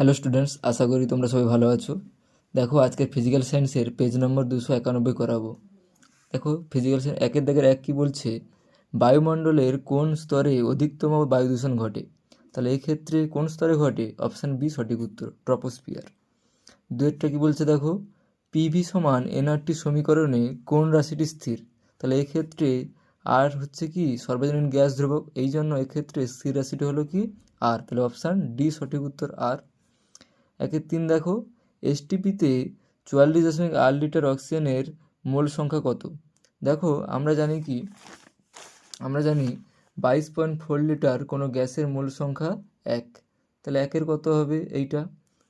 Hello students আশা করি তোমরা সবাই ভালো আছো। দেখো, আজকে ফিজিক্যাল সায়েন্সের পেজ নম্বর দুশো একানব্বই করাবো। দেখো ফিজিক্যাল সায়েন্স একের দাগের এক কী বলছে? বায়ুমণ্ডলের কোন স্তরে অধিকতম বায়ু দূষণ ঘটে? তাহলে এই ক্ষেত্রে কোন স্তরে ঘটে? অপশান বি সঠিক উত্তর ট্রপোস্ফিয়ার দুয়েরটা কী বলছে দেখো? পিভি সমান এনআরটি সমীকরণে কোন রাশিটি স্থির? তাহলে এই ক্ষেত্রে আর হচ্ছে কি? সর্বজনীন গ্যাস ধ্রুবক। এই জন্য এক্ষেত্রে স্থির রাশিটি হলো কি? আর তাহলে অপশান ডি সঠিক উত্তর আর একের তিন দেখো এসটিপিতে চুয়াল্লিশ দশমিক আট লিটার অক্সিজেনের মোল সংখ্যা কত? দেখো, আমরা জানি কি? আমরা জানি বাইশ পয়েন্ট ফোর লিটার কোনো গ্যাসের মোল সংখ্যা এক। তাহলে একের কত হবে এইটা?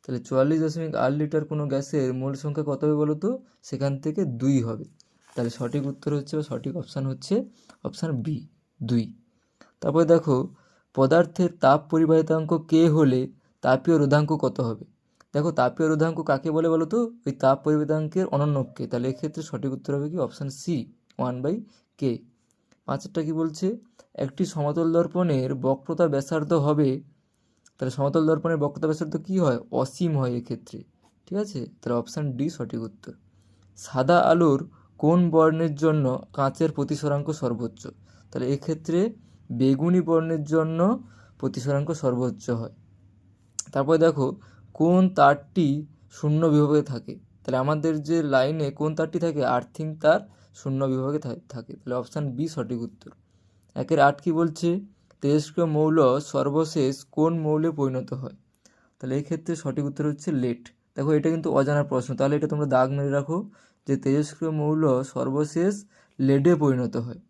তাহলে চুয়াল্লিশ দশমিক আট লিটার কোনো গ্যাসের মোল সংখ্যা কত হবে বলো তো সেখান থেকে দুই হবে। তাহলে সঠিক উত্তর হচ্ছে বা সঠিক অপশান হচ্ছে অপশান বি দুই। তারপরে দেখো, পদার্থের তাপ পরিবাহিতাঙ্ক কে হলে তাপীয় রোধাঙ্ক কত হবে? দেখো তাপীয় রোধাঙ্ক কাকে বলে বলো তো ওই তাপ পরিবেদাঙ্কের অনন্যকে তাহলে এক্ষেত্রে সঠিক উত্তর হবে কি? Option C one by K পাঁচেরটা কি বলছে? একটি সমতল দর্পণের বক্রতা ব্যাসার্ধ হবে, তাহলে সমতল দর্পণের বক্রতা ব্যাসার্ধ কী হয়? অসীম হয় এক্ষেত্রে। ঠিক আছে? তাহলে অপশান ডি সঠিক উত্তর। সাদা আলোর কোন বর্ণের জন্য কাঁচের প্রতিসরাঙ্ক সর্বোচ্চ? তাহলে এক্ষেত্রে বেগুনি বর্ণের জন্য প্রতিসরাঙ্ক সর্বোচ্চ হয়। তারপরে দেখো কোন তারটি শূন্য বিভাগে থাকে? তাহলে আমাদের যে লাইনে কোন তারটি থাকে, আর্থিং তার শূন্য বিভাগে থাকে। তাহলে অপশান বি সঠিক উত্তর। একের আট কি বলছে? তেজস্ক্রিয় মৌল সর্বশেষ কোন মৌলে পরিণত হয়? তাহলে এই ক্ষেত্রে সঠিক উত্তর হচ্ছে লেট। দেখো, এটা কিন্তু অজানার প্রশ্ন। তাহলে এটা তোমরা দাগ মেরে রাখো যে তেজস্ক্রিয় মৌল সর্বশেষ লেডে পরিণত হয়।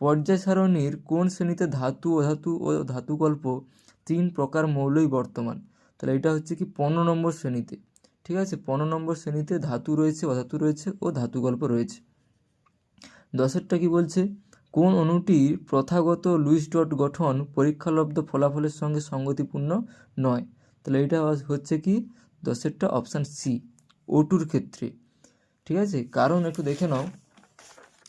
পর্যায় সারণীর কোন শ্রেণীতে ধাতু অধাতু ও ধাতুকল্প তিন প্রকার মৌলই বর্তমান? তাহলে এটা হচ্ছে কি পনেরো নম্বর শ্রেণীতে, ঠিক আছে? পনেরো নম্বর শ্রেণীতে ধাতু রয়েছে, অধাতু রয়েছে ও ধাতু গল্প রয়েছে। দশেরটা কি বলছে? কোন অণুটির প্রথাগত লুইস ডট গঠন পরীক্ষালব্ধ ফলাফলের সঙ্গে সঙ্গতিপূর্ণ নয়? তাহলে এটা হচ্ছে কি? দশেরটা অপশান সি ওটুর ক্ষেত্রে। ঠিক আছে? কারণ একটু দেখে নাও।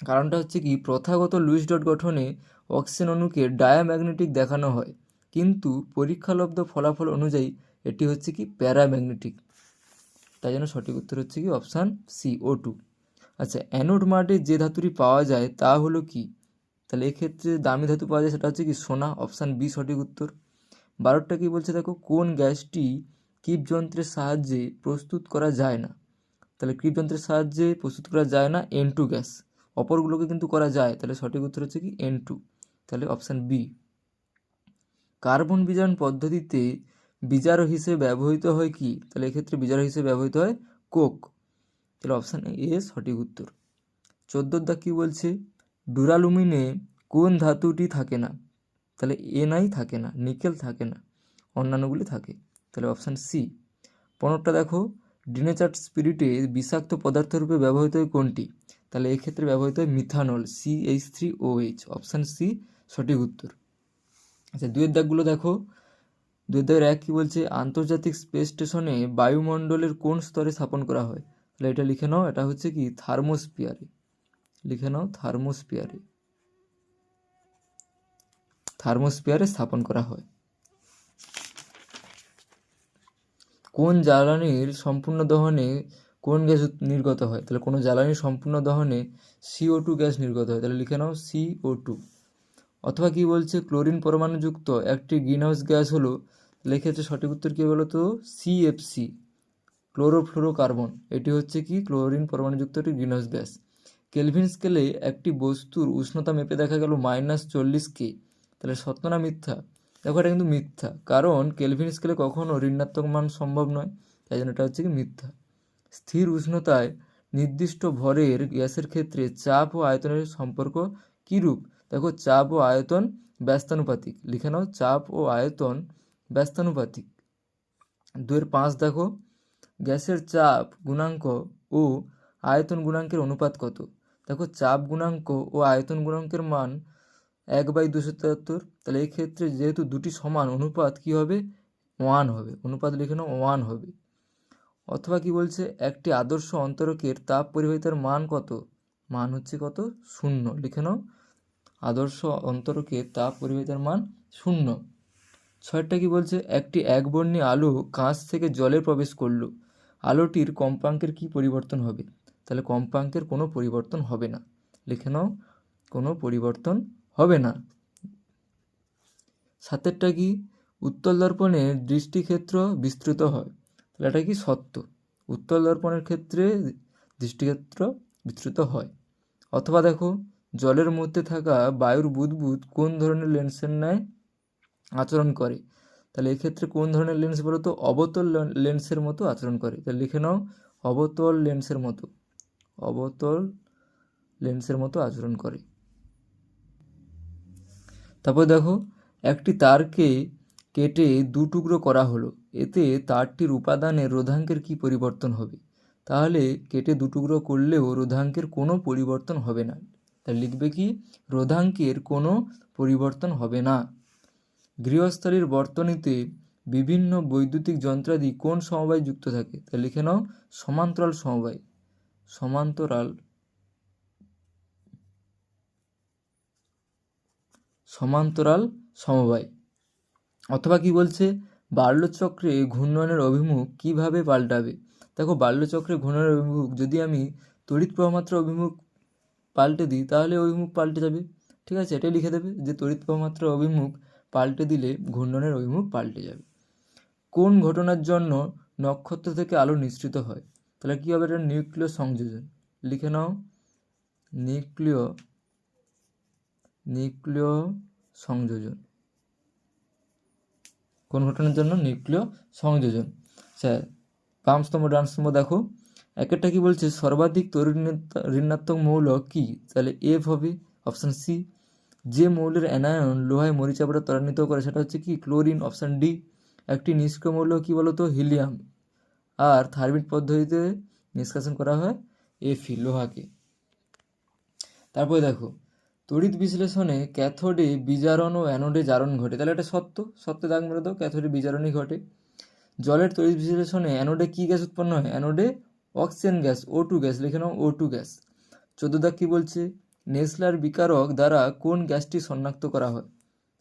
কারণটা হচ্ছে কি? প্রথাগত লুইস ডট গঠনে অক্সিজেন অণুকে ডায়াম্যাগনেটিক দেখানো হয়। কিন্তু পরীক্ষালব্ধ ফলাফল অনুযায়ী এটি হচ্ছে কি প্যারাম্যাগনেটিক। তাই জন্য সঠিক উত্তর হচ্ছে কি অপশান সি ও টু আচ্ছা অ্যানোড মার্টে যে ধাতুটি পাওয়া যায় তা হলো কি? তাহলে এক্ষেত্রে দামি ধাতু পাওয়া যায় সেটা হচ্ছে কি সোনা, অপশান বি সঠিক উত্তর। বারোটা কি বলছে দেখো, কোন গ্যাসটি কিপ যন্ত্রের সাহায্যে প্রস্তুত করা যায় না? তাহলে কৃপ যন্ত্রের সাহায্যে প্রস্তুত করা যায় না এন টু গ্যাস। অপরগুলোকে কিন্তু করা যায়, তাহলে সঠিক উত্তর হচ্ছে কি এন টু তাহলে অপশান বি। কার্বন বিজারণ পদ্ধতিতে বিজারক হিসেবে ব্যবহৃত হয় কি? তাহলে এক্ষেত্রে বিজারক হিসেবে ব্যবহৃত হয় কোক। তাহলে অপশান এ সঠিক উত্তর। চোদ্দোর দাগ কী বলছে? ডুরালুমিনে কোন ধাতুটি থাকে না? তাহলে এনআই থাকে না, নিকেল থাকে না, অন্যান্যগুলি থাকে। তাহলে অপশান সি। পনেরোটা দেখো ডিনেচার্ট স্পিরিটে বিষাক্ত পদার্থ রূপে ব্যবহৃত হয় কোনটি? তাহলে এক্ষেত্রে ব্যবহৃত হয় methanol, C H three O H. Option C, সঠিক উত্তর। আচ্ছা দুয়ের দাগগুলো দেখো দুয়ের দাগের এক কী বলছে, আন্তর্জাতিক স্পেস স্টেশনে বায়ুমণ্ডলের কোন স্তরে স্থাপন করা হয়? তাহলে এটা লিখে নাও, এটা হচ্ছে কি থার্মোস্পিয়ারে লিখে নাও থার্মোস্পিয়ারে থার্মোস্পিয়ারে স্থাপন করা হয়। কোন জ্বালানির সম্পূর্ণ দহনে কোন গ্যাস নির্গত হয়? তাহলে কোনো জ্বালানির সম্পূর্ণ দহনে সিও টু গ্যাস নির্গত হয়। তাহলে লিখে নাও সিও টু অথবা কি বলছে, ক্লোরিন পরমাণুযুক্ত একটি গ্রিনহাউস গ্যাস হলো এক্ষেত্রে সঠিক উত্তর কী বলো তো? CFC chlorofluorocarbon. এটি হচ্ছে কি, ক্লোরিন পরমাণুযুক্ত একটি গ্রিনহাউস গ্যাস। কেলভিন স্কেলে একটি বস্তুর উষ্ণতা মেপে দেখা গেল মাইনাস চল্লিশ কে। তাহলে সত্য না মিথ্যা? দেখো, এটা কিন্তু মিথ্যা। কারণ কেলভিন স্কেলে কখনও ঋণাত্মক মান সম্ভব নয়, তাই জন্য এটা হচ্ছে কি মিথ্যা। স্থির উষ্ণতায় নির্দিষ্ট ভরের গ্যাসের ক্ষেত্রে চাপ ও আয়তনের সম্পর্ক কীরূপ? দেখো চাপ ও আয়তন ব্যস্তানুপাতিক। লিখে নাও, চাপ ও আয়তন ব্যস্তানুপাতিক। দুয়ের পাঁচ দেখো, গ্যাসের চাপ গুণাঙ্ক ও আয়তন গুণাঙ্কের অনুপাত কত? দেখো, চাপ গুণাঙ্ক ও আয়তন গুণাঙ্কের মান এক বাই দুশো তেহাত্তর। তাহলে এই ক্ষেত্রে যেহেতু দুটি সমান, অনুপাত কি হবে? ওয়ান হবে। অনুপাত লিখে নাও, ওয়ান হবে। অথবা কি বলছে? একটি আদর্শ অন্তরকের তাপ পরিবাহিতার মান কত? মান হচ্ছে কত? শূন্য। লিখে নাও আদর্শ অন্তরকের তাপ পরিবাহিতার মান শূন্য। ছয়টা কি বলছে? একটি একবর্ণী আলো কাঁচ থেকে জলে প্রবেশ করল। আলোটির কম্পাঙ্কের কি পরিবর্তন হবে? তাহলে কম্পাঙ্কের কোনো পরিবর্তন হবে না। লিখে নাও, কোনো পরিবর্তন হবে না। সাতেরটা কি? উত্তল দর্পণের দৃষ্টিক্ষেত্র বিস্তৃত হয়। তাহলে এটা কি সত্য? উত্তল দর্পণের ক্ষেত্রে দৃষ্টিক্ষেত্র বিস্তৃত হয়। অথবা দেখো জলের মধ্যে থাকা বায়ুর বুদবুদ কোন ধরনের লেন্সের ন্যায় আচরণ করে? তাহলে এক্ষেত্রে কোন ধরনের লেন্স বলো তো অবতল লেন্সের মতো আচরণ করে। তাহলে লিখে নাও, অবতল লেন্সের মতো। অবতল লেন্সের মতো আচরণ করে। তারপর দেখো, একটি তারকে কেটে দু টুকরো করা হলো। এতে তারটির উপাদানে রোধাঙ্কের কি পরিবর্তন হবে? তাহলে কেটে দু টুকরো করলেও রোধাঙ্কের কোনো পরিবর্তন হবে না। তাহলে লিখবে কি? রোধাঙ্কের কোনো পরিবর্তন হবে না। গৃহস্থলীর বর্তনীতে বিভিন্ন বৈদ্যুতিক যন্ত্রাদি কোন সমবায় যুক্ত থাকে? তা লিখে নাও, সমান্তরাল সমবায়। সমান্তরাল। সমান্তরাল সমবায়। অথবা কি বলছে? বাল্যচক্রে ঘূর্ণনের অভিমুখ কীভাবে পাল্টাবে? দেখো, বাল্যচক্রে ঘূর্ণনের অভিমুখ যদি আমি তড়িৎ প্রবাহমাত্রা অভিমুখ পাল্টে দিই, তাহলে অভিমুখ পাল্টে যাবে। ঠিক আছে, এটাই লিখে দেবে যে তড়িৎ প্রবাহমাত্রা অভিমুখ পাল্টে দিলে ঘূর্ণনের অভিমুখ পাল্টে যাবে। কোন ঘটনার জন্য নক্ষত্র থেকে আলো নিঃসৃত হয়? তাহলে কী হবে? এটা নিউক্লিয় সংযোজন। লিখে নাও। নিউক্লিয় নিউক্লিয় সংযোজন। কোন ঘটনার জন্য? নিউক্লিয় সংযোজন। স্যার, বাম স্তম্ভ, ডান স্তম্ভ দেখো। একেরটা কি বলছে? সর্বাধিক ঋণাত্মক মৌল কি? তাহলে এফ হবে অপশান সি। যে মৌলের অ্যানায়ন লোহায় মরিচাপড়া ত্বরান্বিত করে, সেটা হচ্ছে কি? Chlorine, option D. একটি নিষ্ক্রিয় মৌল কি বলতো? হিলিয়াম। আর থার্মিট পদ্ধতিতে নিষ্কাশন করা হয় এফি লোহাকে। তারপরে দেখো, তড়িৎ বিশ্লেষণে ক্যাথোডে বিজারণ ও অ্যানোডে জারণ ঘটে। তাহলে এটা সত্য? সত্য দাগ মেরে দাও ক্যাথোডে বিজারণই ঘটে। জলের তড়িৎ বিশ্লেষণে অ্যানোডে কী গ্যাস উৎপন্ন হয়? অ্যানোডে oxygen gas O two gas, লিখে নাও ও টু গ্যাস। চোদ্দ দাগ কী বলছে? নেসলার বিকারক দ্বারা কোন গ্যাসটি শনাক্ত করা হয়?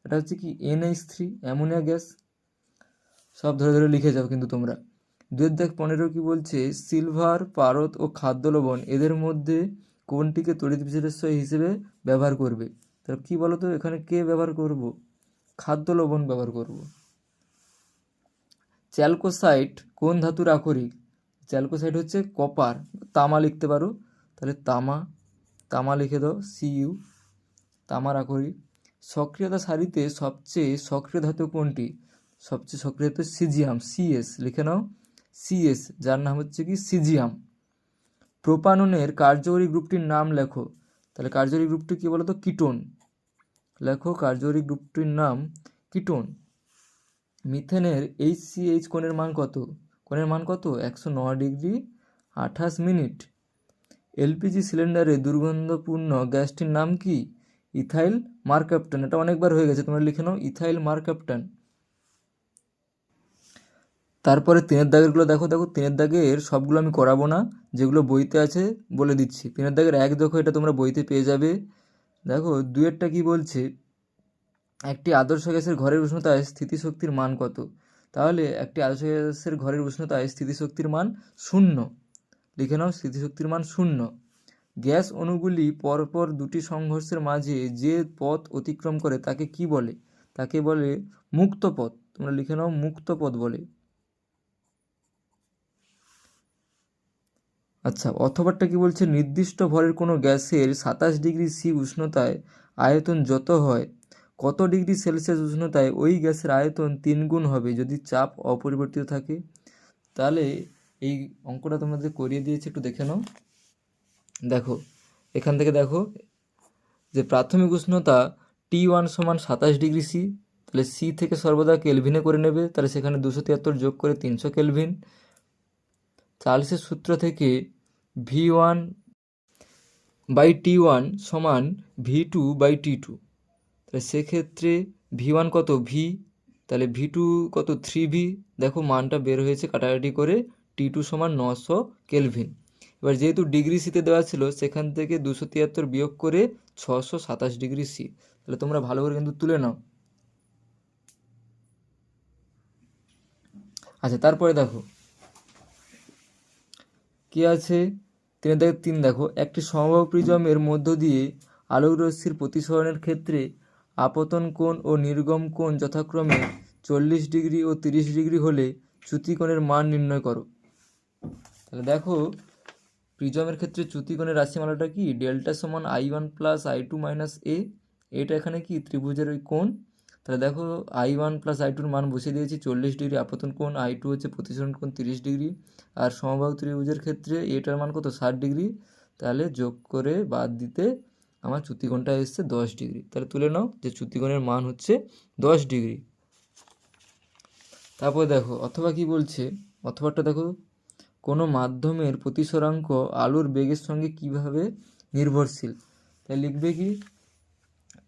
এটা হচ্ছে কি এনএইচ থ্রি অ্যামোনিয়া গ্যাস? সব ধরে ধরে লিখে যাও কিন্তু তোমরা। দুয়ের দাগ পনেরো কি বলছে? সিলভার, পারদ ও খাদ্য লবণ, এদের মধ্যে কোনটিকে তড়িৎ বিশ্লেষ্য হিসেবে ব্যবহার করবে? তাহলে কী বলো তো এখানে কে ব্যবহার করব? খাদ্য লবণ ব্যবহার করব। চ্যালকোসাইট কোন ধাতুর আকরিক? চ্যালকোসাইট হচ্ছে কপার, তামা লিখতে পারো। তাহলে তামা তামা লিখে দাও সিইউ তামার আকরিক সক্রিয়তা সারিতে সবচেয়ে সক্রিয় ধাতু কোনটি? সবচেয়ে সক্রিয় ধাতু সিজিয়াম সিএস লিখে নাও। সিএস যার নাম হচ্ছে কি? সিজিয়াম। প্রোপাননের কার্যকরী গ্রুপটির নাম লেখো। তাহলে কার্যকরী গ্রুপটি কী বলো তো কিটোন। লেখো কার্যকরী গ্রুপটির নাম কিটোন। মিথেনের এইচ সি এইচ কোণের মান কত? কোণের মান কত? একশো নয় ডিগ্রি আঠাশ মিনিট। এলপিজি সিলিন্ডারে দুর্গন্ধপূর্ণ গ্যাসটির নাম কি? Ethyl mercaptan. এটা অনেকবার হয়ে গেছে, তোমরা লিখে নাও, ইথাইল মার্কাপ্টান। তারপরে তিনের দাগেরগুলো দেখো দেখো তিনের দাগের সবগুলো আমি করাবো না, যেগুলো বইতে আছে বলে দিচ্ছি। তিনের দাগের এক দেখো, এটা তোমরা বইতে পেয়ে যাবে। দেখো, দুয়েরটা কি বলছে? একটি আদর্শ গ্যাসের ঘরের উষ্ণতায় স্থিতিশক্তির মান কত? তাহলে একটি আদর্শ গ্যাসের ঘরের উষ্ণতায় স্থিতিশক্তির মান শূন্য। লিখে নাও, স্থিতিশক্তির মান শূন্য। গ্যাস অণুগুলি পরপর দুটি সংঘর্ষের মাঝে যে পথ অতিক্রম করে তাকে কি বলে? তাকে বলে মুক্ত পথ। তোমরা লিখে নাও, মুক্ত পথ বলে। আচ্ছা অথবাটা কি বলছে? নির্দিষ্ট ভরের কোনো গ্যাসের সাতাশ ডিগ্রি সি উষ্ণতায় আয়তন যত হয় কত ডিগ্রি সেলসিয়াস উষ্ণতায় ওই গ্যাসের আয়তন তিন গুণ হবে যদি চাপ অপরিবর্তিত থাকে? তাহলে এই অঙ্কটা তোমাদের করিয়ে দিয়েছি, একটু দেখে নাও। দেখো, এখান থেকে দেখো যে প্রাথমিক উষ্ণতা টি ওয়ান সমান সাতাশ ডিগ্রি সি তাহলে সি থেকে সর্বদা কেলভিনে করে নেবে, তাহলে সেখানে দুশো তিয়াত্তর যোগ করে তিনশো কেলভিন। চার্লসের সূত্র থেকে V one by T one সমান V two by T two তাহলে সেক্ষেত্রে ভি ওয়ান কত ভি তাহলে ভি টু কত থ্রি ভি দেখো মানটা বের হয়েছে কাটাকাটি করে টি টু সমান নশো কেলভিন এবার যেহেতু ডিগ্রি সিতে দেওয়া ছিল, সেখান থেকে দুশো তিয়াত্তর বিয়োগ করে ছশো সাতাশ ডিগ্রি সি তাহলে তোমরা ভালো করে কিন্তু তুলে নাও। আচ্ছা তারপরে দেখো। কি আছে? তিনের দেখো তিন দেখো। একটি সমবাহু প্রিজমের মধ্য দিয়ে আলোক রশ্মির প্রতিসরণের ক্ষেত্রে আপতন কোণ ও নির্গম কোণ যথাক্রমে চল্লিশ ডিগ্রি ও তিরিশ ডিগ্রি হলে চ্যুতিকোণের মান নির্ণয় করো। তাহলে দেখো, প্রিজমের ক্ষেত্রে চ্যুতিকোণের রাশিমালাটা কি? ডেল্টা সমান I one plus I two minus A. এটা এখানে কি? ত্রিভুজের ওই কোণ। তাহলে দেখো, আই ওয়ান প্লাস আই টুর মান বসিয়ে দিয়েছি, চল্লিশ ডিগ্রি আপতন কোণ, আই টু হচ্ছে প্রতিসরণ কোণ, তিরিশ ডিগ্রি। আর সমবাহু ত্রিভুজের ক্ষেত্রে এটার মান কত? ষাট ডিগ্রি। তাহলে যোগ করে বাদ দিতে আমার চ্যুতিকোণটা এসছে দশ ডিগ্রি। তাহলে তুলে নাও যে চ্যুতিকোণের মান হচ্ছে দশ ডিগ্রি। তারপর দেখো, অথবা কি বলছে? অথবাটা দেখো, কোনো মাধ্যমের প্রতিসরাঙ্ক আলোর বেগের সঙ্গে কীভাবে নির্ভরশীল? তাই লিখবে কি?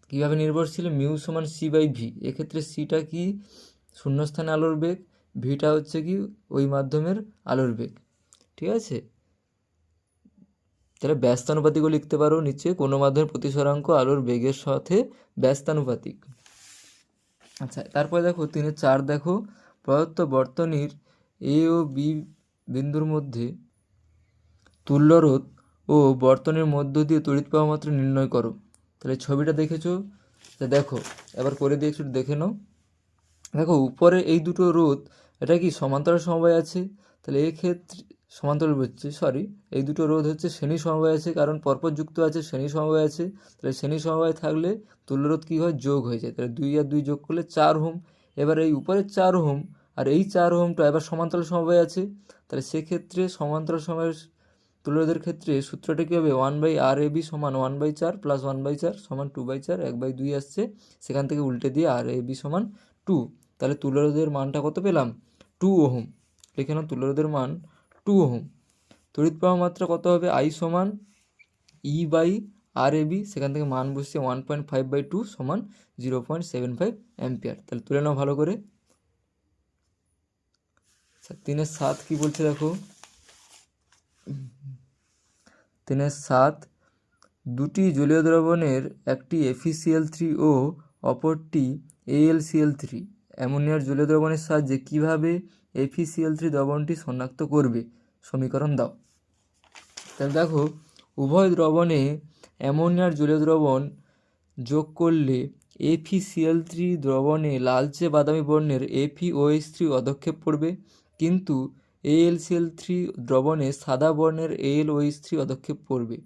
কীভাবে নির্ভরশীল? মিউ সমান সি বাই ভি এক্ষেত্রে সিটা কি? শূন্যস্থানে আলোর বেগ ভিটা হচ্ছে কি ওই মাধ্যমের আলোর বেগ। ঠিক আছে? তাহলে ব্যস্তানুপাতিকও লিখতে পারো, নিচে কোনো মাধ্যমের প্রতিসরাঙ্ক আলোর বেগের সাথে ব্যস্তানুপাতিক। আচ্ছা তারপরে দেখো তিনের চার দেখো। প্রদত্ত বর্তনীর এ ও বি বিন্দুর মধ্যে তুল্যরোধ ও বর্তনীর মধ্য দিয়ে তড়িৎ প্রবাহ মাত্রা নির্ণয় করো। তাহলে ছবিটা দেখেছ? তা দেখো, এবার করে দিয়ে একটু দেখে নাও। দেখো, উপরে এই দুটো রোধ, এটা কি সমান্তরাল সমবায় আছে? তাহলে এই সমান্তরাল হচ্ছে সরি এই দুটো রোধ হচ্ছে শ্রেণি সমবায় আছে, কারণ পরপর যুক্ত আছে শ্রেণি সমবায় আছে। তাহলে শ্রেণি সমবায় থাকলে তুল্যরোধ কী হয়? যোগ হয়ে যায়। তাহলে দুই আর দুই যোগ করলে চার হোম এবার এই উপরের চার হোম আর এই চার হোমটা এবার সমান্তরাল সমবায় আছে। তাহলে সেক্ষেত্রে সমান্তরাল সময়ের তুল্যরোধের ক্ষেত্রে সূত্রটা কী হবে? One by R A B সমান ওয়ান বাই চার প্লাস ওয়ান বাই চার সমান টু বাই চার, এক বাই দুই আসছে। সেখান থেকে উল্টে দিয়ে আর এ বি সমান টু তাহলে তুল্যরোধের মানটা কত পেলাম? Two ohm. লিখে নাও তুল্যরোধের মান টু ওহম। তড়িৎ প্রবাহ মাত্রা কত হবে? আই সমান E by R A B সেখান থেকে মান বসছে one point five by two সমান zero point seven five ampere তাহলে তুলে নাও ভালো করে। আচ্ছা তিনের সাত কী বলছে দেখো? তিনের সাত, দুটি জলীয় দ্রবণের একটি এফিসিএল থ্রি ও অপরটি এএলসিএল থ্রি অ্যামোনিয়ার জলীয় দ্রবণের সাহায্যে কীভাবে এফিসিএল থ্রি দ্রবণটি শনাক্ত করবে। সমীকরণ দাও। তাহলে দেখো, উভয় দ্রবণে অ্যামোনিয়ার জলীয় দ্রবণ যোগ করলে এফিসিএল থ্রি দ্রবণে লালচে বাদামি বর্ণের এফিওএইচ থ্রি অধক্ষেপ পড়বে কিন্তু এএলসিএল থ্রি দ্রবণে সাদা বর্ণের এএলওএইচ থ্রি অধক্ষেপ পড়বে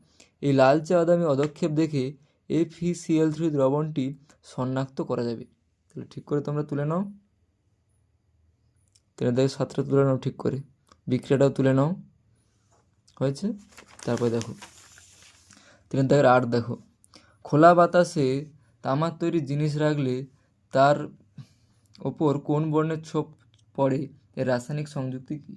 এই লালচে বাদামি অধক্ষেপ দেখে এফিসিএল থ্রি দ্রবণটি শনাক্ত করা যাবে। তাহলে ঠিক করে তোমরা তুলে নাও। তিনের দাগের সাতটা তুলে নাও ঠিক করে। বিক্রিয়াটাও তুলে নাও। হয়েছে? তারপরে দেখো। তিনের দাগের আট দেখো। খোলা বাতাসে তামার তৈরি জিনিস রাখলে তার ওপর কোন বর্ণের ছোপ পড়ে? এর রাসায়নিক সংযুক্তি কী?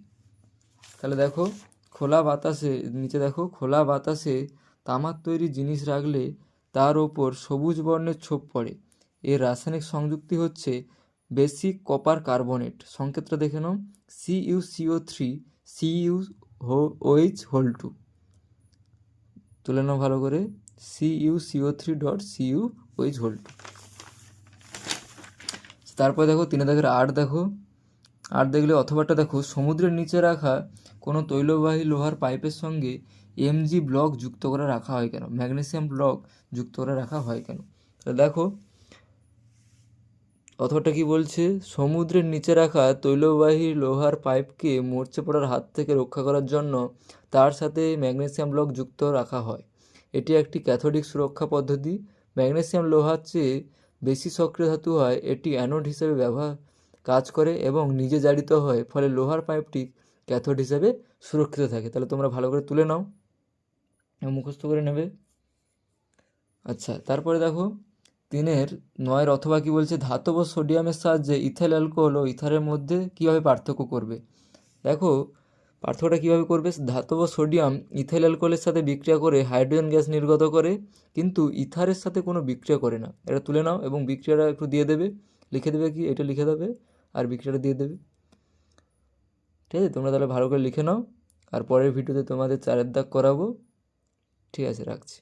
তাহলে দেখো, খোলা বাতাসে, নিচে দেখো, খোলা বাতাসে তামার তৈরি জিনিস রাখলে তার ওপর সবুজ বর্ণের ছোপ পড়ে। এর রাসায়নিক সংযুক্তি হচ্ছে বেসিক কপার কার্বনেট। সংকেতটা দেখে নাও। C U C O three C U O H whole two তুলে নাও ভালো করে। C U C O three dot C U O H whole two তারপর দেখো, তিনে দেখের আট দেখো। আট দেখলে অথবাটা দেখো, সমুদ্রের নিচে রাখা কোনো তৈলবাহী লোহার পাইপের সঙ্গে এমজি ব্লক যুক্ত করে রাখা হয় কেন? ম্যাগনেসিয়াম ব্লক যুক্ত করে রাখা হয় কেন? দেখো অথবাটা কি বলছে? সমুদ্রের নিচে রাখা তৈলবাহী লোহার পাইপকে মরচে পড়ার হাত থেকে রক্ষা করার জন্য তার সাথে ম্যাগনেসিয়াম ব্লক যুক্ত রাখা হয়। এটি একটি ক্যাথোডিক সুরক্ষা পদ্ধতি। ম্যাগনেসিয়াম লোহার চেয়ে বেশি সক্রিয় ধাতু হয়, এটি অ্যানোড হিসেবে ব্যবহার, কাজ করে এবং নিজে জারিত হয়, ফলে লোহার পাইপটি ক্যাথোড হিসেবে সুরক্ষিত থাকে। তাহলে তোমরা ভালো করে তুলে নাও। মুখস্থ করে নেবে। আচ্ছা তারপরে দেখো তিনের নয়ের অথবা কি বলছে, ধাতব সোডিয়ামের সাহায্যে ইথাইল অ্যালকোহল ও ইথারের মধ্যে কীভাবে পার্থক্য করবে? দেখো, পার্থক্যটা কীভাবে করবে? ধাতব সোডিয়াম ইথাইল অ্যালকোহলের সাথে বিক্রিয়া করে হাইড্রোজেন গ্যাস নির্গত করে, কিন্তু ইথারের সাথে কোনো বিক্রিয়া করে না। এটা তুলে নাও এবং বিক্রিয়াটা একটু দিয়ে দেবে। লিখে দেবে কি? এটা লিখে দেবে আর বিক্রিয়াটা দিয়ে দেবে। ঠিক আছে? তোমরা তাহলে ভালো করে লিখে নাও। আর পরের ভিডিওতে তোমাদের চারের দাগ করাবো। ঠিক আছে, রাখছি।